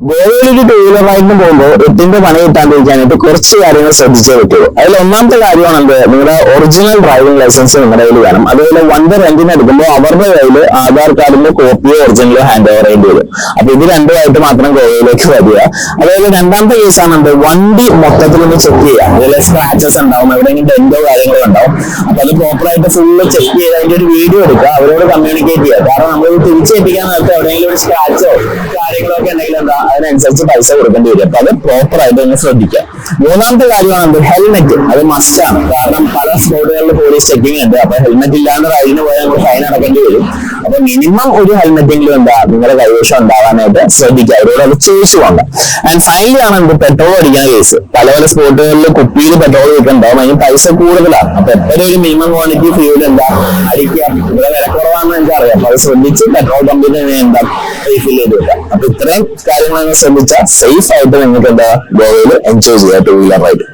ഗോവയിൽ ഒരു two wheeler റൈഡിന് പോകുമ്പോൾ എട്ടിന്റെ പണി കിട്ടാണ്ടിരിക്കാനായിട്ട് കുറച്ച് കാര്യങ്ങൾ ശ്രദ്ധിച്ചേ പറ്റുള്ളൂ. അതിൽ ഒന്നാമത്തെ കാര്യമാണ് എന്ത്? നിങ്ങളുടെ ഒറിജിനൽ ഡ്രൈവിംഗ് ലൈസൻസ് നിങ്ങളുടെ കയ്യിൽ വേണം. അതുപോലെ വണ്ടി റെന്റിന് എടുക്കുമ്പോൾ അവരുടെ കയ്യിൽ ആധാർ കാർഡിന്റെ കോപ്പിയോ ഒറിജിനലോ ഹാൻഡ് ഓവർ ചെയ്യേണ്ടി വരും. അപ്പൊ ഇത് രണ്ടുമായിട്ട് മാത്രം ഗോവയിലേക്ക് വരിക. അതുപോലെ രണ്ടാമത്തെ കേസാണ് എന്ത്? വണ്ടി മൊത്തത്തിൽ ഒന്ന് ചെക്ക് ചെയ്യുക. അതുപോലെ സ്ക്രാച്ചസ് ഉണ്ടാവും എവിടെയെങ്കിലും ഡെന്റോ കാര്യങ്ങളോ ഉണ്ടാവും. അപ്പൊ അത് പ്രോപ്പറായിട്ട് ഫുള്ള് ചെക്ക് ചെയ്ത് അതിന്റെ ഒരു വീഡിയോ എടുക്കുക. അവരോട് കമ്മ്യൂണിക്കേറ്റ് ചെയ്യുക. കാരണം നമ്മൾ തിരിച്ചേൽപ്പിക്കാൻ നേരത്തെ എവിടെയെങ്കിലും ഒരു സ്ക്രാച്ചോ കാര്യങ്ങളൊക്കെ ഉണ്ടെങ്കിൽ എന്താ? അതിനനുസരിച്ച് പൈസ കൊടുക്കേണ്ടി വരും. അപ്പൊ അത് പ്രോപ്പർ ആയിട്ട് ഒന്ന് ശ്രദ്ധിക്കുക. മൂന്നാമത്തെ കാര്യമാണ് എന്ത്? ഹെൽമെറ്റ് അത് മസ്റ്റ് ആണ്. കാരണം പല സ്പോട്ടുകളിൽ പോലീസ് ചെക്കിംഗ് ഉണ്ട്. അപ്പൊ ഹെൽമെറ്റ് ഇല്ലാണ്ട് റൈഡിന് പോയാൽ നമ്മൾ ഫൈൻ അടക്കേണ്ടി വരും. അപ്പൊ മിനിമം ഒരു ഹെൽമെറ്റെങ്കിലും എന്താ? നിങ്ങളുടെ കൈവശം ഉണ്ടാവാനായിട്ട് ശ്രദ്ധിക്കുക. അവരോട് അത് ചോദിച്ചു കൊണ്ട് ആൻഡ് ഫൈനലി ആണ് എന്ത്? പെട്രോൾ അടിക്കുന്ന കേസ് പല പല സ്പോട്ടുകളിൽ കുപ്പിയിൽ പെട്രോൾ കിട്ടുന്നുണ്ടാവും അതിന് പൈസ കൂടുതലാണ്. അപ്പൊ എപ്പോഴും ഒരു മിനിമം ക്വാണ്ടിറ്റി ഫ്യൂൽ എന്താ? അടിക്കുക. കുറവാണെന്ന് എനിക്ക് അറിയാം അപ്പൊ അത് ശ്രദ്ധിച്ച് പെട്രോൾ പമ്പിൽ എന്താ റീഫിൽ ചെയ്ത് വെക്കാം അപ്പൊ ഇത്രയും കാര്യങ്ങളൊക്കെ ശ്രദ്ധിച്ചാൽ സേഫ് ആയിട്ട് നിങ്ങൾക്ക് എന്താ ഗോവയിൽ എൻജോയ് ചെയ്യാം ടൂ വീലർ റൈഡ്